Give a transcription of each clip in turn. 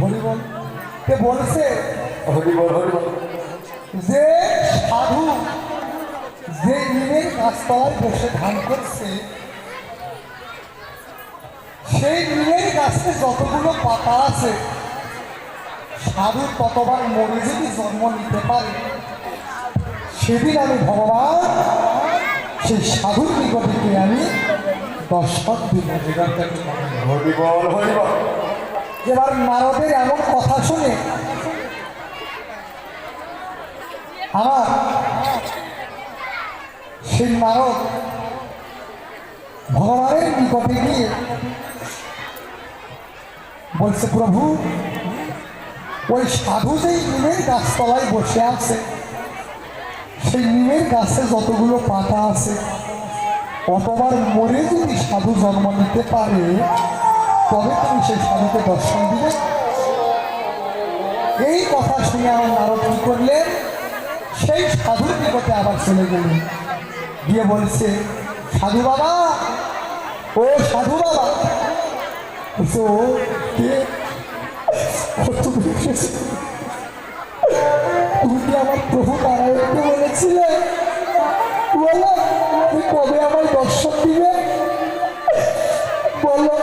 হরিবল কে বলছে হরিবল হরিবল যে সাধু যে নিমের গাছতলায় বসে ধান করছে সেই নিমের গাছে যতগুলো পাতা আছে সাধু ততবার মরে যদি জন্ম নিতে পারে সেদিন আমি ভগবান সেই সাধুর নিকটে আমি দর্শক দিব হরিবল হরিবল এবার নারদের এমন কথা শুনে আমার সেই নারদ ভগবানের নিকটে গিয়ে বলছে, প্রভু, ওই সাধু যেই নিমের গাছতলায় বসে আছে, সেই নিমের গাছে যতগুলো পাতা আছে, অতবার মরে যদি সাধু জন্ম নিতে পারে তবে তুমি সেই সাধুকে দর্শন দিবে। এই কথা শুনে আমার নারদ কি করলেন? সেই সাধুর নিকটে আবার চলে গেলেন। গিয়ে বলছে সাধু বাবা ও সাধু বাবা। বলছে, ও কে? তুমি কি আমার প্রভু নারায়ণকে বলেছিলে। বলো তুমি কবে আমার দর্শন দিবে? বলো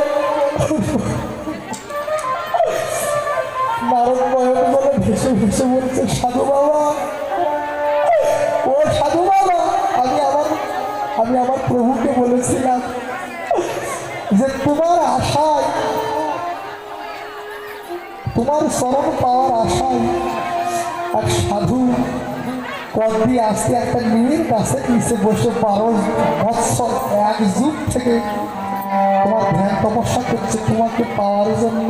ভেসে বলছে? সাধু বাবা? ও সাধু বাবা, আমি আমার আমি আমার প্রভুকে বলেছিলাম যে তোমার আশায়, তোমার চরণ পাওয়ার আশায় এক সাধু কদি আসতে একটা নিমের কাছে নিচে বসে বারো বৎসর, এক যুগ থেকে তোমার ধ্যান তপস্যা করছে, তোমাকে পাওয়ার জন্য।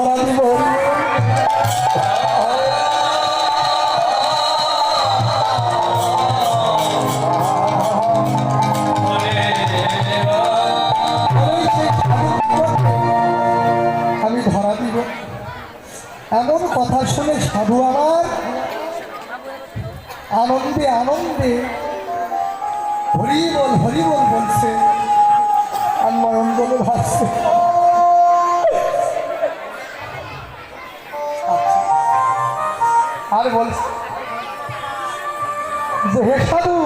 কথা শুনে সাধু আমার। আনন্দে আনন্দে হরি বল হরি বল বলছে নয়ন বলে ভাবছে আর বলছে যে হে সাধু,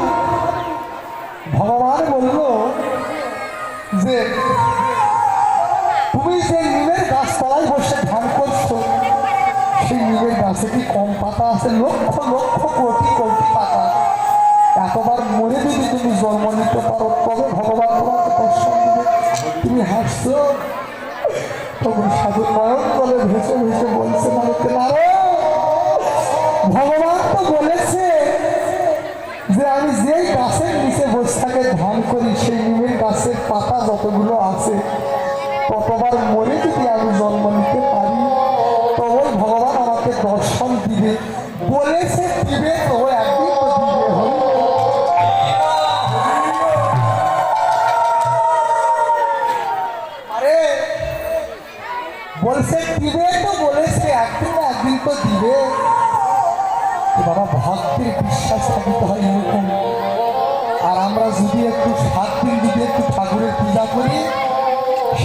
ভগবান বলল যে গাছে কি? কম পাতা আছে, লক্ষ লক্ষ কোটি কোটি পাতা। এতবার মরে যদি তুমি জন্ম নিতে পারো, তবে ভগবান তোমাকে দর্শন দিবে। তুমি হাসছো? তখন সাধু নয়ন বলে ভেসে ভেসে বলছে নারদকে নারদ ভগবান তো বলেছে যে আমি যেই গাছের নিচে বসে থাকে, ধ্যান করি, সেই নিমের গাছের পাতা যতগুলো আছে, ততবার মরে যদি আমি জন্ম নিতে পারি। দর্শন দিবে বলেছে দিবে তো দিবে হরি আরে বলছে দিবে তো বলেছে একদিন একদিন তো দিবে। বাবা, ভক্তের বিশ্বাস থাকিতে হয় এরকম। আর আমরা যদি একটু সাত দিন যদি একটু ঠাকুরের পূজা করি,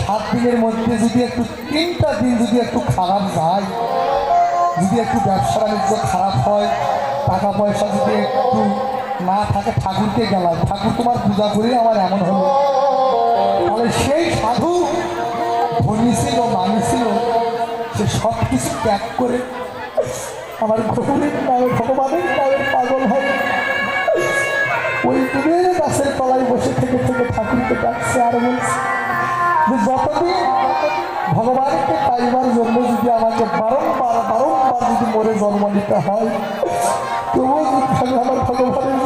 সাত দিনের মধ্যে যদি একটু তিনটা দিন যদি একটু খারাপ যায় যদি একটু ব্যবসা বাণিজ্য খারাপ হয়, টাকা পয়সা যদি একটু না থাকে, ঠাকুরকে গেলাম। ঠাকুর তোমার পূজা করে আমার এমন হলো। তাহলে সেই সাধু, ধনী ছিল, মানি ছিল, সে সব কিছু ত্যাগ করে আমার গৌরীর নামে, ভগবানের নামে পাগল হয়। ওই দিনের গাছের তলায় বসে থেকে থেকে ঠাকুরকে ডাকছে আর বলছে যে, যতদিন ভগবানকে পাইবার জন্য যদি আমাকে বারংবার বারংবার যদি মরে জন্ম নিতে হয় আমি আমার ভগবানের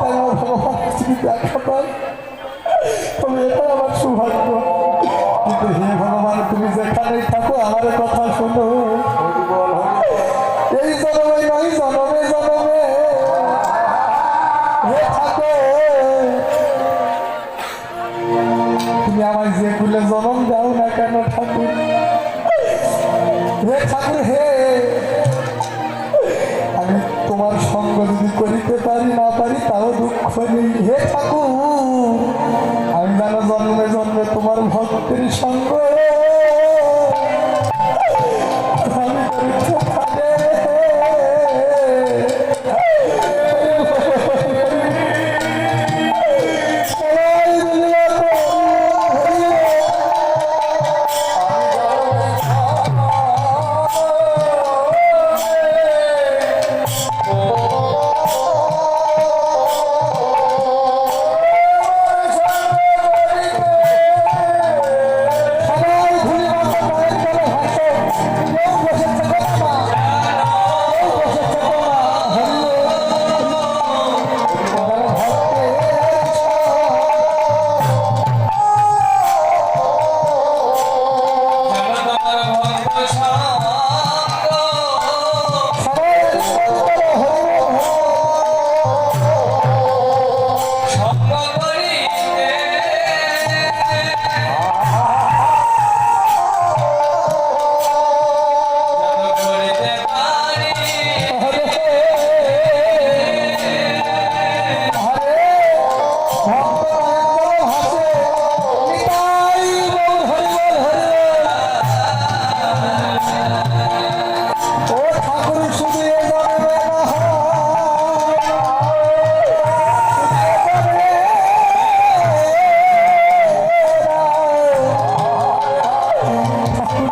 তাই আমার তবে এটাই আমার সৌভাগ্য। কিন্তু হে ভগবান, তুমি যেখানেই থাকো, আমার কথা শোনো। তোমার ভক্তের সঙ্গ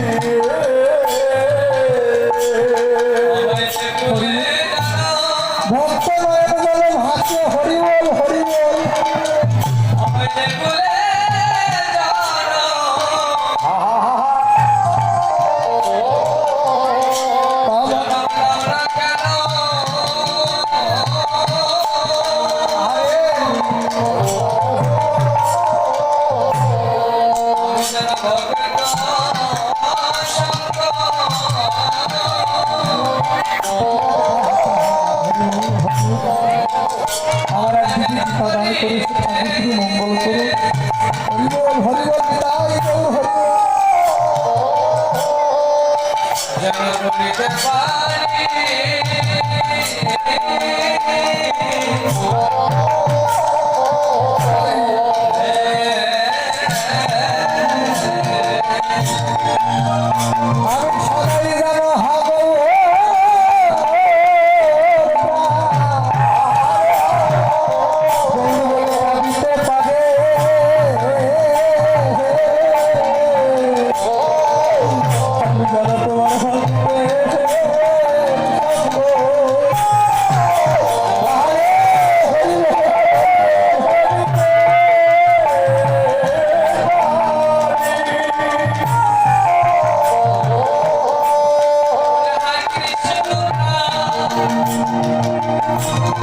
Yeah. আমি সবাই যেন হব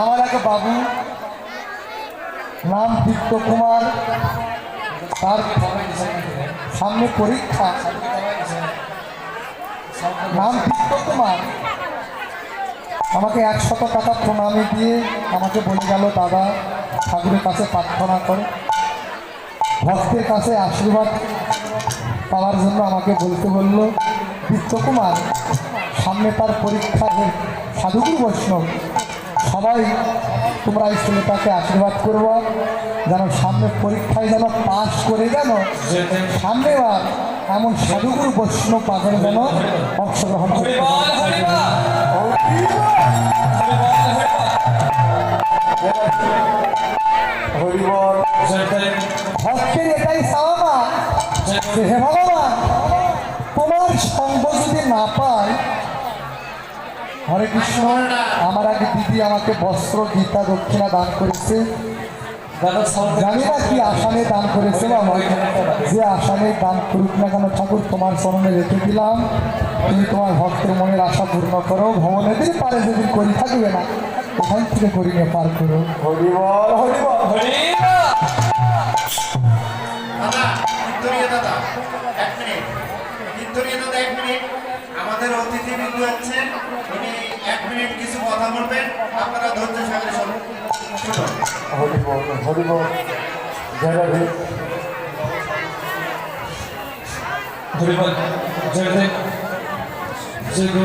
আমার এক বাবু, নাম দীপ্ত কুমার। তার সামনে পরীক্ষা। নাম দীপ্ত কুমার। আমাকে একশত টাকা প্রণামী দিয়ে আমাকে বলে গেল, দাদা, ঠাকুরের কাছে প্রার্থনা করো। ভক্তের কাছে আশীর্বাদ পাওয়ার জন্য আমাকে বলতে বলল দীপ্ত কুমার সামনে তার পরীক্ষা সাধুগুরু বৈষ্ণব সবাই তোমরা এই ছেলেটাকে আশীর্বাদ করব। যেন সামনে পরীক্ষায় যেন পাশ করে যেন সামনে বার এমন সাধুগুরু বৈষ্ণব পাগল যেন অংশগ্রহণ করতে পারে। হরিবল ভক্তের এটাই চাওয়া যে হে ভগবান তোমার সঙ্গ যদি না পাই হরে কৃষ্ণ আমার আগে দিদি আমাকে বস্ত্র গীতা দক্ষিণা দান করেছে। জানি না কি আসামে দান করেছে। বাবা যে আসামে দান করুক না কেন ঠাকুর তোমার চরণে রেখে দিলাম। তুমি তোমার ভক্তের মনের আশা পূর্ণ করো। ভবনেদের পারে যেদিন করি থাকবে না। ওখান থেকে করি নিয়ে পার করো। হরিবল। হরিবল! দাদা ভিক্টোরিয়া দাদা, এক মিনিট। ভিক্টোরিয়া দাদা, এক মিনিট। আমাদের অতিথিবৃন্দ আছেন উনি এক মিনিট কিছু কথা বলবেন। আপনারা ধৈর্য সহকারে শুনুন। হরিবল হরিবল জয় হরিবল জয় দেব জয় গুরু